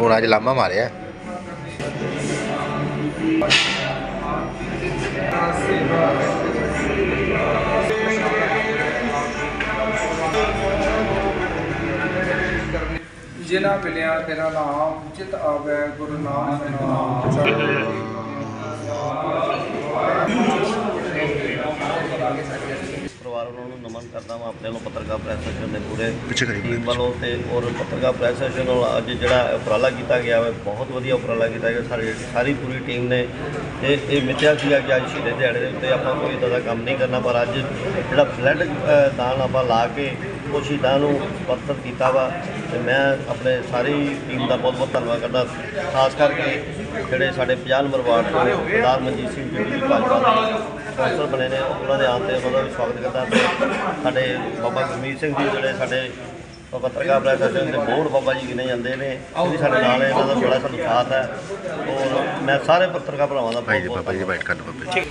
ਹੁਣ ਅੱਜ ਲਾਮਾ ਮਾਰਿਆ। ਜਿਨ੍ਹਾਂ ਮਿਲਿਆ ਤੇਰਾ ਨਾਮ ਚਿਤ ਆਵੇ ਗੁਰੂ ਨਾਨਕ ਨਾਮ ਪਰਿਵਾਰ ਉਹਨਾਂ ਨੂੰ ਨਮਨ ਕਰਦਾ ਮੈਂ ਆਪਣੇ ਵੱਲੋਂ ਪੱਤਰਕਾਰ ਪ੍ਰੈਸ ਸੈਸ਼ਨ ਦੇ ਪੂਰੇ ਪਿੱਛੇ ਕਰੀ ਟੀਮ ਵੱਲੋਂ ਤੇ ਔਰ ਪੱਤਰਕਾਰ ਪ੍ਰੈਸ ਸੈਸ਼ਨ ਵੱਲੋਂ ਅੱਜ ਜਿਹੜਾ ਉਪਰਾਲਾ ਕੀਤਾ ਗਿਆ ਹੈ ਬਹੁਤ ਵਧੀਆ ਉਪਰਾਲਾ ਕੀਤਾ ਗਿਆ। ਸਾਰੀ ਸਾਰੀ ਪੂਰੀ ਟੀਮ ਨੇ ਤੇ ਇਹ ਮਿੱਥਿਆ ਸੀਗਾ ਕਿ ਅੱਜ ਸ਼ਹੀਦੇ ਦਿਹਾੜੇ ਦੇ ਉੱਤੇ ਆਪਾਂ ਕੋਈ ਇਦਾਂ ਦਾ ਕੰਮ ਨਹੀਂ ਕਰਨਾ ਪਰ ਅੱਜ ਜਿਹੜਾ ਬਲੱਡ ਦਾਨ ਆਪਾਂ ਲਾ ਕੇ ਉਹ ਸ਼ਹੀਦਾਂ ਨੂੰ ਪੱਤਰ ਕੀਤਾ ਵਾ। ਤੇ ਮੈਂ ਆਪਣੇ ਸਾਰੀ ਟੀਮ ਦਾ ਬਹੁਤ ਬਹੁਤ ਧੰਨਵਾਦ ਕਰਦਾ। ਖਾਸ ਕਰਕੇ ਜਿਹੜੇ ਸਾਡੇ 50 ਨੰਬਰ ਵਾਰਡ ਤੋਂ ਸਰਦਾਰ ਮਨਜੀਤ ਸਿੰਘ ਜੀ ਦੀ ਭਾਜਪਾ ਕੌਂਸਲ ਬਣੇ ਨੇ ਉਹਨਾਂ ਦੇ ਆਉਣ ਤੇ ਉਹਨਾਂ ਦਾ ਵੀ ਸਵਾਗਤ ਕਰਦਾ ਤੇ ਸਾਡੇ ਬਾਬਾ ਗੁਰਮੀਤ ਸਿੰਘ ਜੀ ਜਿਹੜੇ ਸਾਡੇ ਪੱਤਰਕਾਰ ਪ੍ਰੈਸ ਐਸੋਸੀਏਸ਼ਨ ਦੇ ਬੋਰਡ ਬਾਬਾ ਜੀ ਗਿਣੇ ਜਾਂਦੇ ਨੇ ਵੀ ਸਾਡੇ ਨਾਲ ਇਹਨਾਂ ਦਾ ਬੜਾ ਸਾਨੂੰ ਸਾਥ ਹੈ। ਔਰ ਮੈਂ ਸਾਰੇ ਪੱਤਰਕਾਰ ਭਰਾਵਾਂ ਦਾ ਭਾਈ ਜੀ ਬਹੁਤ ਬਾਬਾ ਜੀ ਬਾਈਟ ਲਓ ਬਾਬਾ ਜੀ।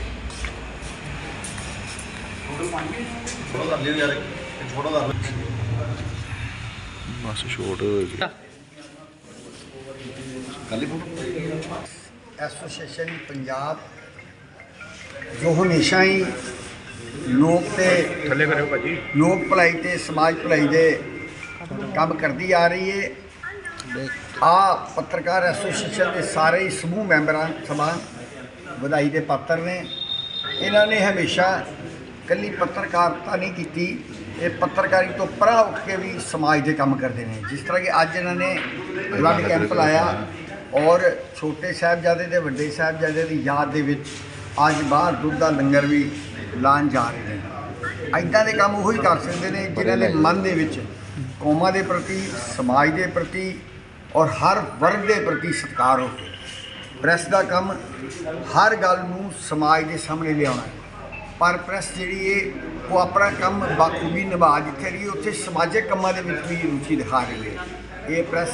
ਬਸ ਛੋਟ। ਐਸੋਸੀਏਸ਼ਨ ਪੰਜਾਬ ਜੋ ਹਮੇਸ਼ਾ ਹੀ ਲੋਕ ਤੇ ਥੱਲੇ ਕਰਿਓ ਭਾਜੀ। ਲੋਕ ਭਲਾਈ ਤੇ ਸਮਾਜ ਭਲਾਈ ਦੇ ਕੰਮ ਕਰਦੀ ਆ ਰਹੀ ਹੈ ਆ ਪੱਤਰਕਾਰ ਐਸੋਸੀਏਸ਼ਨ ਦੇ ਸਾਰੇ ਹੀ ਸਮੂਹ ਮੈਂਬਰਾਂ ਸਮਾਨ ਵਧਾਈ ਦੇ ਪਾਤਰ ਨੇ। ਇਹਨਾਂ ਨੇ ਹਮੇਸ਼ਾ ਕੱਲੀ ਪੱਤਰਕਾਰਤਾ ਨਹੀਂ ਕੀਤੀ। ਇਹ ਪੱਤਰਕਾਰੀ ਤੋਂ ਪਰਾਂ ਉੱਠ ਕੇ ਵੀ ਸਮਾਜ ਦੇ ਕੰਮ ਕਰਦੇ ਨੇ। ਜਿਸ ਤਰ੍ਹਾਂ ਕਿ ਅੱਜ ਇਹਨਾਂ ਨੇ ਬਲੱਡ ਕੈਂਪ ਲਾਇਆ ਔਰ ਛੋਟੇ ਸਾਹਿਬਜ਼ਾਦੇ ਤੇ ਵੱਡੇ ਸਾਹਿਬਜ਼ਾਦੇ ਦੀ ਯਾਦ ਦੇ ਵਿੱਚ ਅੱਜ ਬਾਹਰ ਦੁੱਧ ਦਾ ਲੰਗਰ ਵੀ ਲਾਣ ਜਾ ਰਹੇ ਨੇ। ਐਦਾਂ ਦੇ ਕੰਮ ਉਹੀ ਕਰ ਸਕਦੇ ਨੇ ਜਿਨ੍ਹਾਂ ਦੇ ਮਨ ਦੇ ਵਿੱਚ ਕੌਮਾਂ ਦੇ ਪ੍ਰਤੀ, ਸਮਾਜ ਦੇ ਪ੍ਰਤੀ ਔਰ ਹਰ ਵਰਗ ਦੇ ਪ੍ਰਤੀ ਸਤਿਕਾਰ ਹੋਵੇ। ਪ੍ਰੈਸ ਦਾ ਕੰਮ ਹਰ ਗੱਲ ਨੂੰ ਸਮਾਜ ਦੇ ਸਾਹਮਣੇ ਲਿਆਉਣਾ ਪਰ ਪ੍ਰੈਸ ਜਿਹੜੀ ਹੈ ਉਹ ਆਪਣਾ ਕੰਮ ਬਾਖੂਬੀ ਨਿਭਾ ਜਿੱਥੇ ਰਹੀ ਉੱਥੇ ਸਮਾਜਿਕ ਕੰਮਾਂ ਦੇ ਵਿੱਚ ਵੀ ਰੁਚੀ ਦਿਖਾ ਰਹੀ ਹੈ ਇਹ ਪ੍ਰੈਸ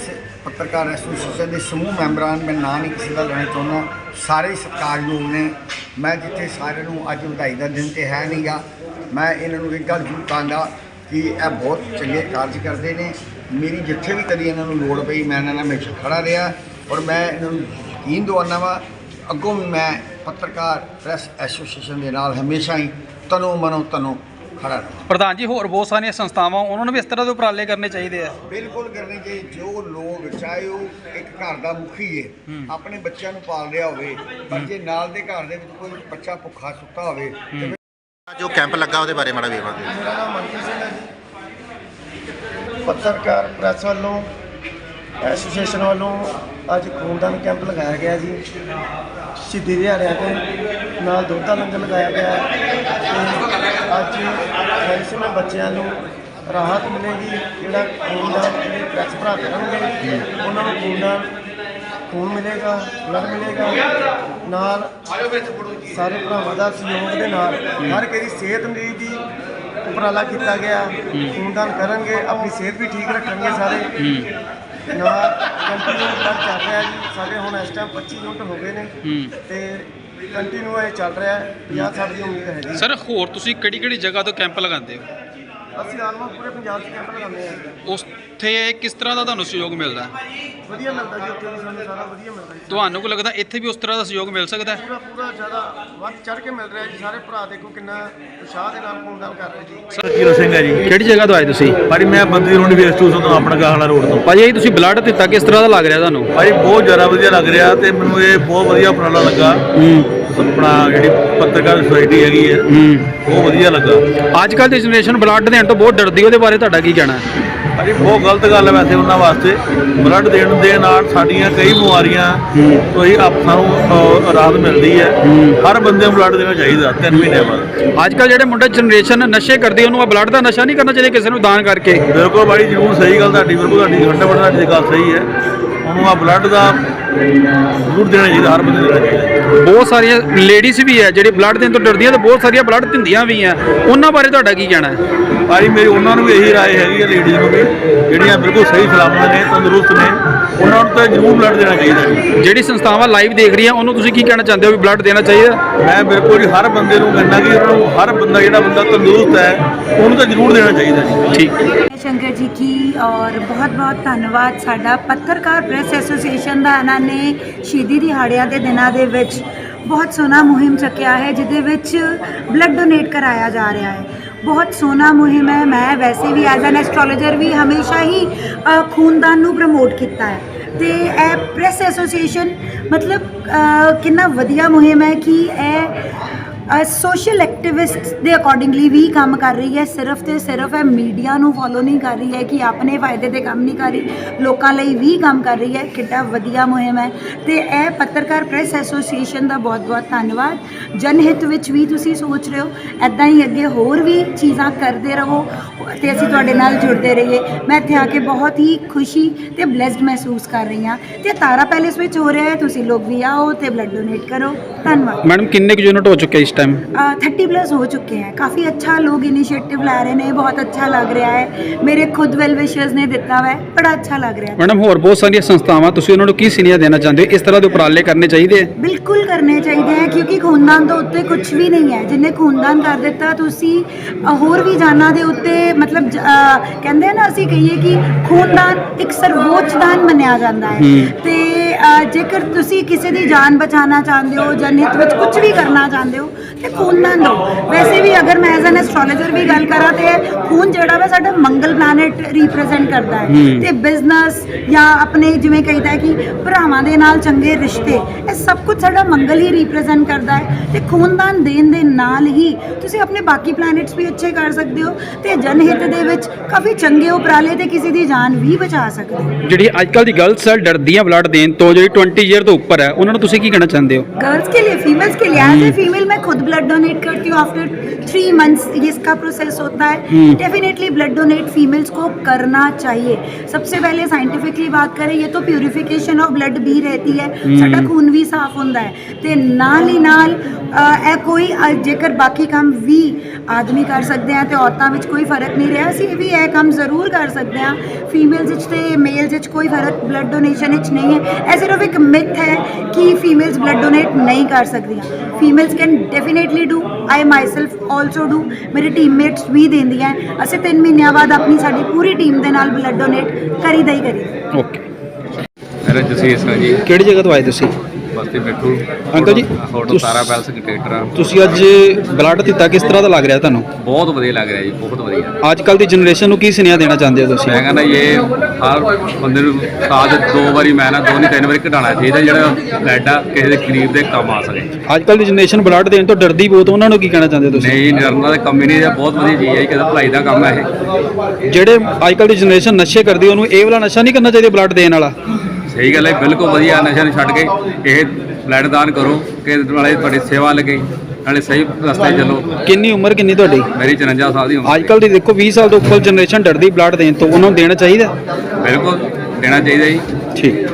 ਪੱਤਰਕਾਰ ਐਸੋਸੀਏਸ਼ਨ ਦੇ ਸਮੂਹ ਮੈਂਬਰਾਂ ਮੈਂ ਨਾਂ ਨਹੀਂ ਕਿਸੇ ਦਾ ਲੈਣਾ ਚਾਹੁੰਦਾ, ਸਾਰੇ ਸਤਿਕਾਰਯੋਗ ਨੇ। ਮੈਂ ਜਿੱਥੇ ਸਾਰਿਆਂ ਨੂੰ ਅੱਜ ਵਧਾਈ ਦਾ ਦਿਨ ਤੇ ਹੈ ਨਹੀਂਗਾ ਮੈਂ ਇਹਨਾਂ ਨੂੰ ਇੱਕ ਗੱਲ ਜ਼ਰੂਰ ਕਹਾਂਗਾ ਕਿ ਇਹ ਬਹੁਤ ਚੰਗੇ ਕਾਰਜ ਕਰਦੇ ਨੇ। ਮੇਰੀ ਜਿੱਥੇ ਵੀ ਕਦੀ ਇਹਨਾਂ ਨੂੰ ਲੋੜ ਪਈ, ਮੈਂ ਇਹਨਾਂ ਨਾਲ ਹਮੇਸ਼ਾ ਖੜਾ ਰਿਹਾ ਔਰ ਮੈਂ ਇਹਨਾਂ ਨੂੰ ਯਕੀਨ ਦਿਵਾਉਂਦਾ ਵਾ, ਅੱਗੋਂ ਵੀ ਮੈਂ ਪੱਤਰਕਾਰ ਪ੍ਰੈਸ ਐਸੋਸੀਏਸ਼ਨ ਦੇ ਨਾਲ ਹਮੇਸ਼ਾ ਹੀ ਤਨੋ ਮਨੋ ਤਨੋ ਖੜਾ ਪ੍ਰਧਾਨ ਜੀ ਹੋਰ ਬਹੁਤ ਸਾਰੀਆਂ ਸੰਸਥਾਵਾਂ ਉਹਨਾਂ ਨੂੰ ਵੀ ਇਸ ਤਰ੍ਹਾਂ ਦੇ ਉਪਰਾਲੇ ਕਰਨੇ ਚਾਹੀਦੇ ਆ। ਬਿਲਕੁਲ ਕਰਨੀ ਚਾਹੀਦੀ ਜੋ ਲੋਕ ਚਾਹੇ ਉਹ ਇੱਕ ਘਰ ਦਾ ਮੁਖੀ ਹੈ। ਆਪਣੇ ਬੱਚਿਆਂ ਨੂੰ ਪਾਲ ਰਿਹਾ ਹੋਵੇ ਪਰ ਜੇ ਨਾਲ ਦੇ ਘਰ ਦੇ ਵਿੱਚ ਕੋਈ ਬੱਚਾ ਭੁੱਖਾ ਸੁੱਤਾ ਹੋਵੇ ਤੇ ਜੋ ਕੈਂਪ ਲੱਗਾ ਉਹਦੇ ਬਾਰੇ ਮਾੜਾ ਵੇਰਵਾ ਦਿਓ ਮੇਰਾ ਨਾਮ ਮਨਜੀਤ ਸਿੰਘ ਹੈ ਜੀ। ਪੱਤਰਕਾਰ ਪ੍ਰੈਸ ਵੱਲੋਂ ਐਸੋਸੀਏਸ਼ਨ ਵੱਲੋਂ ਅੱਜ ਖੂਨਦਾਨ ਕੈਂਪ ਲਗਾਇਆ ਗਿਆ ਜੀ। ਸ਼ਹੀਦੀ ਦਿਹਾੜਿਆਂ ਤੇ ਨਾਲ ਦੁੱਧ ਦਾ ਲੰਗਰ ਲਗਾਇਆ ਗਿਆ। ਅੱਜ ਕੈਲਸ਼ੀਅਮ ਬੱਚਿਆਂ ਨੂੰ ਰਾਹਤ ਮਿਲੇਗੀ ਜਿਹੜਾ ਖੂਨਦਾਨ ਜਿਹੜੇ ਪ੍ਰੈਸ ਭਰਾ ਕਰਨਗੇ ਉਹਨਾਂ ਨੂੰ ਖੂਨਦਾਨ ਖੂਨ ਮਿਲੇਗਾ ਬਲੱਡ ਮਿਲੇਗਾ। ਨਾਲ ਸਾਰੇ ਭਰਾਵਾਂ ਦਾ ਸਹਿਯੋਗ ਦੇ ਨਾਲ ਹਰ ਇੱਕ ਦੀ ਸਿਹਤ ਵੀ ਉਪਰਾਲਾ ਕੀਤਾ ਗਿਆ। ਖੂਨਦਾਨ ਕਰਨਗੇ ਆਪਣੀ ਸਿਹਤ ਵੀ ਠੀਕ ਰੱਖਣਗੇ ਸਾਰੇ। ਨਾਲ ਕੰਟੀਨਿਊ ਚੱਲ ਰਿਹਾ ਜੀ। ਸਾਡੇ ਹੁਣ ਇਸ ਟਾਈਮ 25 ਯੂਨਿਟ ਹੋ ਗਏ ਨੇ ਤੇ ਕੰਟੀਨਿਊ ਇਹ ਚੱਲ ਰਿਹਾ ਹੈ। 50 60 ਦੀ ਉਮੀਦ ਹੈ ਜੀ ਸਰ ਹੋਰ ਤੁਸੀਂ ਕਿਹੜੀ ਕਿਹੜੀ ਜਗ੍ਹਾ ਤੋਂ ਕੈਂਪ ਲਗਾਉਂਦੇ ਹੋ? ਅਸੀਂ ਆਲਮੋਸਟ ਪੂਰੇ ਪੰਜਾਬ 'ਚ ਕੈਂਪ ਲਗਾਉਂਦੇ ਹਾਂ। ਉੱਥੇ ਕਿਸ ਤਰ੍ਹਾਂ ਦਾ ਤੁਹਾਨੂੰ ਸਹਿਯੋਗ ਮਿਲਦਾ? ਹੈ? ਵਧੀਆ ਮਿਲਦਾ ਜੀ ਉੱਥੇ ਵੀ ਸਾਨੂੰ ਸਾਰਾ ਵਧੀਆ ਮਿਲਦਾ ਜੀ। ਤੁਹਾਨੂੰ ਕੋ ਲੱਗਦਾ ਇੱਥੇ ਵੀ ਉਸ ਤਰ੍ਹਾਂ ਦਾ ਸਹਿਯੋਗ ਮਿਲ ਸਕਦਾ ਹੈ? ਪੂਰਾ ਪੂਰਾ ਜ਼ਿਆਦਾ ਵੱਧ ਚੜ ਕੇ ਮਿਲ ਰਿਹਾ ਜੀ ਸਾਰੇ ਭਰਾ ਦੇਖੋ ਕਿੰਨਾ ਉਤਸ਼ਾਹ ਦੇ ਨਾਲ ਖੂਨਦਾਨ ਕਰ ਰਹੇ ਜੀ। ਜੀਰੋ ਸਿੰਘ ਹੈ ਜੀ? ਕਿਹੜੀ ਜਗ੍ਹਾ ਤੋਂ ਆਏ ਤੁਸੀਂ? ਭਾਜੀ ਮੈਂ ਬੰਦੀ ਰੋਡ ਵੇਸਟ ਹਾਊਸ ਤੋਂ ਆਪਣਾ ਗਾਹਲਾ ਰੋਡ ਤੋਂ। ਭਾਜੀ ਤੁਸੀਂ ਬਲੱਡ ਦਿੱਤਾ ਕਿਸ ਤਰ੍ਹਾਂ ਦਾ ਲੱਗ ਰਿਹਾ ਤੁਹਾਨੂੰ? ਭਾਜੀ ਬਹੁਤ ਜ਼ਿਆਦਾ ਵਧੀਆ ਲੱਗ ਰਿਹਾ ਤੇ ਮੈਨੂੰ ਇਹ ਬਹੁਤ ਵਧੀਆ ਉਪਰਾਲਾ ਲੱਗਾ। ਆਪਣਾ ਜਿਹੜੀ ਪੱਤਰਕਾਰ ਸੁਸਾਇਟੀ ਹੈਗੀ ਹੈ ਬਹੁਤ ਵਧੀਆ ਲੱਗਾ। ਅੱਜ ਕੱਲ੍ਹ ਦੀ ਜਨਰੇਸ਼ਨ ਬਲੱਡ ਦੇਣ ਤੋਂ ਬਹੁਤ ਡਰਦੀ ਉਹਦੇ ਬਾਰੇ ਤੁਹਾਡਾ ਕੀ ਕਹਿਣਾ ਹੈ? ਭਾਜੀ ਬਹੁਤ ਗਲਤ ਗੱਲ ਹੈ ਵੈਸੇ ਉਹਨਾਂ ਵਾਸਤੇ। ਬਲੱਡ ਦੇਣ ਦੇ ਨਾਲ ਸਾਡੀਆਂ ਕਈ ਬਿਮਾਰੀਆਂ ਹੀ। ਆਪ ਅ, ਰਾਹਤ ਮਿਲਦੀ ਹੈ। ਹਰ ਬੰਦੇ ਨੂੰ ਬਲੱਡ ਦੇਣਾ ਚਾਹੀਦਾ ਤਿੰਨ ਮਹੀਨੇ ਬਾਅਦ। ਅੱਜ ਕੱਲ੍ਹ ਜਿਹੜੇ ਮੁੰਡੇ ਜਨਰੇਸ਼ਨ ਨਸ਼ੇ ਕਰਦੀ ਉਹਨੂੰ ਆ ਬਲੱਡ ਦਾ ਨਸ਼ਾ ਨਹੀਂ ਕਰਨਾ ਚਾਹੀਦਾ ਕਿਸੇ ਨੂੰ ਦਾਨ ਕਰਕੇ। ਬਿਲਕੁਲ ਭਾਜੀ ਜ਼ਰੂਰ ਸਹੀ ਗੱਲ ਤੁਹਾਡੀ ਬਿਲਕੁਲ ਤੁਹਾਡੀ 100% ਤੁਹਾਡੀ ਗੱਲ ਸਹੀ ਹੈ। ਉਹਨੂੰ ਆ ਬਲੱਡ ਦਾ ਜ਼ਰੂਰ ਦੇਣਾ ਚਾਹੀਦਾ ਹਰ ਬੰਦੇ ਨੂੰ ਦੇਣਾ ਚਾਹੀਦਾ। ਬਹੁਤ ਸਾਰੀਆਂ ਲੇਡੀਜ਼ ਵੀ ਹੈ ਜਿਹੜੀ ਬਲੱਡ ਦੇਣ ਤੋਂ ਡਰਦੀਆਂ ਤੇ ਬਹੁਤ ਸਾਰੀਆਂ ਬਲੱਡ ਦਿੰਦੀਆਂ ਵੀ ਆ। ਉਹਨਾਂ ਬਾਰੇ ਤੁਹਾਡਾ ਕੀ ਕਹਿਣਾ ਹੈ? ਭਾਜੀ ਮੇਰੀ ਉਹਨਾਂ ਨੂੰ ਵੀ ਇਹੀ ਰਾਏ ਹੈਗੀ ਹੈ ਲੇਡੀਜ਼ ਨੂੰ ਵੀ ਜਿਹੜੀਆਂ ਬਿਲਕੁਲ ਸਹੀ ਸਲਾਮਤ ਨੇ ਤੰਦਰੁਸਤ ਨੇ ਉਹਨਾਂ ਨੂੰ ਤਾਂ ਜ਼ਰੂਰ ਬਲੱਡ ਦੇਣਾ ਚਾਹੀਦਾ ਜੀ। ਜਿਹੜੀ ਸੰਸਥਾਵਾਂ ਲਾਈਵ ਦੇਖ ਰਹੀਆਂ ਉਹਨੂੰ ਤੁਸੀਂ ਕੀ ਕਹਿਣਾ ਚਾਹੁੰਦੇ ਹੋ ਵੀ ਬਲੱਡ ਦੇਣਾ ਚਾਹੀਦਾ? ਮੈਂ ਬਿਲਕੁਲ ਹੀ ਹਰ ਬੰਦੇ ਨੂੰ ਕਹਿੰਦਾ ਕਿ ਉਹਨਾਂ ਨੂੰ ਹਰ ਬੰਦਾ ਜਿਹੜਾ ਬੰਦਾ ਤੰਦਰੁਸਤ ਹੈ ਉਹਨੂੰ ਤਾਂ ਜ਼ਰੂਰ ਦੇਣਾ ਚਾਹੀਦਾ ਜੀ। ਠੀਕ। ਸ਼ੰਕਰ ਜੀ ਕੀ ਔਰ ਬਹੁਤ-ਬਹੁਤ ਧੰਨਵਾਦ ਸਾਡਾ ਪੱਤਰਕਾਰ ਪ੍ਰੈਸ ਐਸੋਸੀਏਸ਼ਨ ਦਾ, ਇਹਨਾਂ ਨੇ ਸ਼ਹੀਦੀ ਦਿਹਾੜਿਆਂ ਦੇ ਦਿਨਾਂ ਦੇ ਵਿੱਚ ਬਹੁਤ ਸੋਹਣਾ ਮੁਹਿੰਮ ਚੱਕਿਆ ਹੈ, ਜਿਹਦੇ ਵਿੱਚ ਬਲੱਡ ਡੋਨੇਟ ਕਰਾਇਆ ਜਾ ਰਿਹਾ ਹੈ। ਬਹੁਤ ਸੋਹਣਾ ਮੁਹਿੰਮ ਹੈ, ਮੈਂ ਵੈਸੇ ਵੀ ਐਜ਼ ਐਨ ਐਸਟ੍ਰੋਲੋਜਰ ਵੀ ਹਮੇਸ਼ਾ ਹੀ ਖੂਨਦਾਨ ਨੂੰ ਪ੍ਰਮੋਟ ਕੀਤਾ ਹੈ। ਤੇ ਇਹ ਪ੍ਰੈਸ ਐਸੋਸੀਏਸ਼ਨ ਮਤਲਬ ਕਿੰਨਾ ਵਧੀਆ ਮੁਹਿੰਮ ਹੈ ਕਿ ਇਹ ਸੋਸ਼ਲ ਐਕਟਿਵਿਸਟ ਦੇ ਅਕੋਰਡਿੰਗਲੀ ਵੀ ਕੰਮ ਕਰ ਰਹੀ ਹੈ। ਸਿਰਫ ਤੇ ਸਿਰਫ ਇਹ ਮੀਡੀਆ ਨੂੰ ਫੋਲੋ ਨਹੀਂ ਕਰ ਰਹੀ ਹੈ ਕਿ ਆਪਣੇ ਫਾਇਦੇ ਤੇ ਕੰਮ ਨਹੀਂ ਕਰ ਰਹੀ। ਲੋਕਾਂ ਲਈ ਵੀ ਕੰਮ ਕਰ ਰਹੀ ਹੈ। ਕਿੱਡਾ ਵਧੀਆ ਮੁਹਿੰਮ ਹੈ। ਤੇ ਇਹ ਪੱਤਰਕਾਰ ਪ੍ਰੈਸ ਐਸੋਸੀਏਸ਼ਨ ਦਾ ਬਹੁਤ-ਬਹੁਤ ਧੰਨਵਾਦ। ਜਨਹਿਤ ਵਿੱਚ ਵੀ ਤੁਸੀਂ ਸੋਚ ਰਹੇ ਹੋ। ਐਦਾਂ ਹੀ ਅੱਗੇ ਹੋਰ ਵੀ ਚੀਜ਼ਾਂ ਕਰਦੇ ਰਹੋ ਤੇ ਅਸੀਂ ਤੁਹਾਡੇ ਨਾਲ ਜੁੜਦੇ ਰਹੀਏ। ਮੈਂ ਇੱਥੇ ਆ ਕੇ ਬਹੁਤ ਹੀ ਖੁਸ਼ੀ ਤੇ ਬlesed ਮਹਿਸੂਸ ਕਰ ਰਹੀ ਹਾਂ। ਤੇ ਤਾਰਾ ਪੈਲੇਸ ਵਿੱਚ ਹੋ ਰਿਹਾ ਹੈ। ਤੁਸੀਂ ਲੋਕ ਵੀ ਆਓ ਤੇ ਬਲੱਡ ਡੋਨੇਟ ਕਰੋ। ਧੰਨਵਾਦ। ਮੈਡਮ, ਕਿੰਨੇ ਕੁ ਯੂਨਿਟ ਹੋ ਚੁੱਕੇ ਇਸ ਟਾਈਮ थर्टी प्लस हो चुके हैं काफ़ी अच्छा लोग इनिशिएटिव ला रहे हैं बहुत अच्छा लग रहा है मेरे खुद वेल विशर्स ने दिता हुआ है बड़ा अच्छा लग रहा है ਮੈਡਮ ਹੋਰ ਬਹੁਤ ਸਾਰੀਆਂ ਸੰਸਥਾਵਾਂ ਤੁਸੀਂ ਉਹਨਾਂ ਨੂੰ ਕੀ ਸੁਨੇਹਾ ਦੇਣਾ ਚਾਹੁੰਦੇ ਹੋ ਇਸ ਤਰ੍ਹਾਂ ਦੇ ਉਪਰਾਲੇ ਕਰਨੇ ਚਾਹੀਦੇ ਆ ਬਿਲਕੁਲ ਕਰਨੇ ਚਾਹੀਦੇ ਹੈ ਕਿਉਂਕਿ ਖੂਨਦਾਨ ਤੋਂ ਉੱਤੇ ਕੁਝ ਵੀ ਨਹੀਂ ਹੈ ਜਿੰਨੇ ਖੂਨਦਾਨ ਕਰ ਦਿੱਤਾ ਤੁਸੀਂ ਅ, ਹੋਰ ਵੀ ਜਾਨਾਂ ਦੇ ਉੱਤੇ ਮਤਲਬ ਜ- ਅ, ਕਹਿੰਦੇ ਆ ਨਾ ਅਸੀਂ ਕਹੀਏ ਕਿ ਖੂਨਦਾਨ ਇੱਕ ਸਰਵੋੱਚ ਦਾਨ ਮੰਨਿਆ ਜਾਂਦਾ ਹੈ ਤੇ ਅ, ਜੇਕਰ ਤੁਸੀਂ ਕਿਸੇ ਦੀ ਜਾਨ ਬਚਾਉਣਾ ਚਾਹੁੰਦੇ ਹੋ ਜਨਹਿਤ ਵਿੱਚ ਕੁਝ ਵੀ ਕਰਨਾ ਚਾਹੁੰਦੇ ਹੋ ਤੇ ਖੂਨਦਾਨ ਦਿਓ ਵੈਸੇ ਵੀ ਅਗਰ ਮੈਂ ਐਜ਼ ਐਨ ਐਸਟ੍ਰੋਲੋਜਰ ਵੀ ਗੱਲ ਕਰਾਂ ਤੇ ਖੂਨ ਜਿਹੜਾ ਵਾ ਸਾਡਾ ਮੰਗਲ ਪਲੈਨਟ ਰਿਪਰੈਜ਼ੈਂਟ ਕਰਦਾ ਹੈ। ਤੇ ਬਿਜ਼ਨਸ ਜਾਂ ਆਪਣੇ ਜਿਵੇਂ ਕਹਿੰਦਾ ਹੈ ਕਿ ਭਰਾਵਾਂ ਦੇ ਨਾਲ ਚੰਗੇ ਰਿਸ਼ਤੇ ਇਹ ਸਭ ਕੁਝ ਸਾਡਾ ਮੰਗਲ ਹੀ ਰਿਪਰੈਜ਼ੈਂਟ ਕਰਦਾ ਹੈ। ਤੇ ਖੂਨਦਾਨ ਦੇਣ ਦੇ ਨਾਲ ਹੀ ਤੁਸੀਂ ਆਪਣੇ ਬਾਕੀ ਪਲੈਨਟਸ ਵੀ ਅੱਛੇ ਕਰ ਸਕਦੇ ਹੋ ਤੇ ਜਨਹਿਤ ਦੇ ਵਿੱਚ ਕਾਫੀ ਚੰਗੇ ਉਪਰਾਲੇ ਤੇ ਕਿਸੇ ਦੀ ਜਾਨ ਵੀ ਬਚਾ ਸਕਦੇ ਹੋ। ਜਿਹੜੀ ਅੱਜ ਕੱਲ ਦੀ ਗਰਲਸ ਡਰਦੀਆਂ ਬਲੱਡ ਦੇਣ ਤੋਂ ਜਿਹੜੀ 20 ਈਅਰ ਤੋਂ ਉੱਪਰ ਹੈ ਉਹਨਾਂ ਨੂੰ ਤੁਸੀਂ ਕੀ ਕਹਿਣਾ ਚਾਹੁੰਦੇ ਹੋ गर्ल्स के लिए फीमेल्स के लिए एज ए फीमेल मैं खुद ब्लड डोनेट करती हूँ आफ्टर थ्री मंथ्स ये इसका प्रोसेस होता है डेफिनेटली ब्लड डोनेट फीमेल्स को करना चाहिए सबसे पहले साइंटिफिकली बात करें ये तो प्यूरिफिकेशन ऑफ ब्लड भी रहती है ਸਾਡਾ ਖੂਨ ਵੀ ਸਾਫ਼ ਹੁੰਦਾ ਹੈ ਤੇ ਨਾਲ ਹੀ ਨਾਲ ਅ, ਇਹ ਕੋਈ ਅ, ਜੇਕਰ ਬਾਕੀ ਕੰਮ ਵੀ ਆਦਮੀ ਕਰ ਸਕਦੇ ਆ ਤੇ ਔਰਤਾਂ ਵਿੱਚ ਕੋਈ ਫਰਕ ਨਹੀਂ ਰਿਹਾ ਅਸੀਂ ਵੀ ਇਹ ਕੰਮ ਜ਼ਰੂਰ ਕਰ ਸਕਦੇ ਆ ਫੀਮੇਲਸ ਵਿੱਚ ਤੇ ਮੇਲਸ ਵਿੱਚ ਕੋਈ ਫਰਕ ਬਲੱਡ ਡੋਨੇਸ਼ਨ ਵਿੱਚ ਨਹੀਂ ਹੈ ਇਹ ਸਿਰਫ ਇੱਕ ਮਿਥ ਹੈ ਕਿ ਫੀਮੇਲਸ ਬਲੱਡ ਡੋਨੇਟ ਨਹੀਂ ਕਰ ਸਕਦੀਆਂ। Females can definitely do I myself also do ਮੇਰੇ ਟੀਮਮੇਟਸ ਵੀ ਦਿੰਦੀਆਂ। ਅਸੀਂ 3 ਮਹੀਨਿਆਂ ਬਾਅਦ ਆਪਣੀ ਸਾਡੀ ਪੂਰੀ ਟੀਮ ਦੇ ਨਾਲ ਬਲੱਡ ਡੋਨੇਟ ਕਰੀਦਾ ਹੀ ਕਰੀਦਾ। ਓਕੇ ਜਸੀਰ ਸਿੰਘ ਜੀ। ਕਿਹੜੀ ਜਗ੍ਹਾ ਤੋਂ ਆਏ ਤੁਸੀਂ? Basti Mitthu uncle ji, hotel Tara palace cricketer ਆ ਤੁਸੀਂ ਅੱਜ ਬਲੱਡ ਦਿੱਤਾ ਕਿਸ ਤਰ੍ਹਾਂ ਦਾ ਲੱਗ ਰਿਹਾ ਤੁਹਾਨੂੰ? ਬਹੁਤ ਵਧੀਆ ਲੱਗ ਰਿਹਾ ਜੀ ਬਹੁਤ ਵਧੀਆ। ਅੱਜ ਕੱਲ ਦੀ ਜਨਰੇਸ਼ਨ ਨੂੰ ਕੀ ਸੁਨੇਹਾ ਦੇਣਾ ਚਾਹੁੰਦੇ ਹੋ ਤੁਸੀਂ? ਮੈਂ ਕਹਿੰਦਾ ਇਹ ਹਰ ਬੰਦੇ ਨੂੰ 'ਚ ਦੋ ਵਾਰੀ ਮੈਂ ਨਾ ਦੋ ਨਹੀਂ ਤਿੰਨ ਵਾਰੀ ਘਟਾਉਣਾ ਚਾਹੀਦਾ ਜਿਹੜਾ ਬਲੱਡ ਆ ਕਿਸੇ ਦੇ ਗਰੀਬ ਦੇ ਕੰਮ ਆ ਸਕੇ। ਅੱਜ ਕੱਲ ਦੀ ਜਨਰੇਸ਼ਨ ਬਲੱਡ ਦੇਣ ਤੋਂ ਡਰਦੀ ਬਹੁਤ ਉਹਨਾਂ ਨੂੰ ਕੀ ਕਹਿਣਾ ਚਾਹੁੰਦੇ ਹੋ ਤੁਸੀਂ? ਨਹੀਂ ਨਿਰਮਾ ਦਾ ਕੰਮ ਹੀ ਨਹੀਂ ਇਹ ਬਹੁਤ ਵਧੀਆ ਚੀਜ਼ ਹੈ ਕਿਸੇ ਭਲਾਈ ਦਾ ਕੰਮ ਹੈ ਇਹ। ਜਿਹੜੇ ਅੱਜ ਕੱਲ ਦੀ ਜਨਰੇਸ਼ਨ ਨਸ਼ੇ ਕਰਦੀ ਉਹਨੂੰ ਇਹ ਵਾਲਾ ਨਸ਼ਾ ਨਹੀਂ ਕਰਨਾ ਚਾਹੀਦਾ ਬਲੱਡ ਦੇਣ ਵਾਲਾ। ਸਹੀ ਗੱਲ ਹੈ ਬਿਲਕੁਲ ਵਧੀਆ ਨਸ਼ਾ ਨੂੰ ਛੱਡ ਕੇ ਇਹ ਬਲੱਡ ਦਾਨ ਕਰੋ ਕਿ ਨਾਲੇ ਤੁਹਾਡੀ ਸੇਵਾ ਲੱਗੇ ਨਾਲੇ ਸਹੀ ਰਸਤੇ ਚੱਲੋ। ਕਿੰਨੀ ਉਮਰ ਕਿੰਨੀ ਤੁਹਾਡੀ? ਮੇਰੀ 54 ਸਾਲ ਦੀ ਉਮਰ ਅੱਜ ਕੱਲ ਦੀ ਦੇਖੋ 20 ਸਾਲ ਤੋਂ ਉੱਪਰ ਜਨਰੇਸ਼ਨ ਡਰਦੀ ਬਲੱਡ ਦੇਣ ਤੋਂ ਉਹਨਾਂ ਨੂੰ ਦੇਣਾ ਚਾਹੀਦਾ? ਬਿਲਕੁਲ ਦੇਣਾ ਚਾਹੀਦਾ ਜੀ। ਠੀਕ।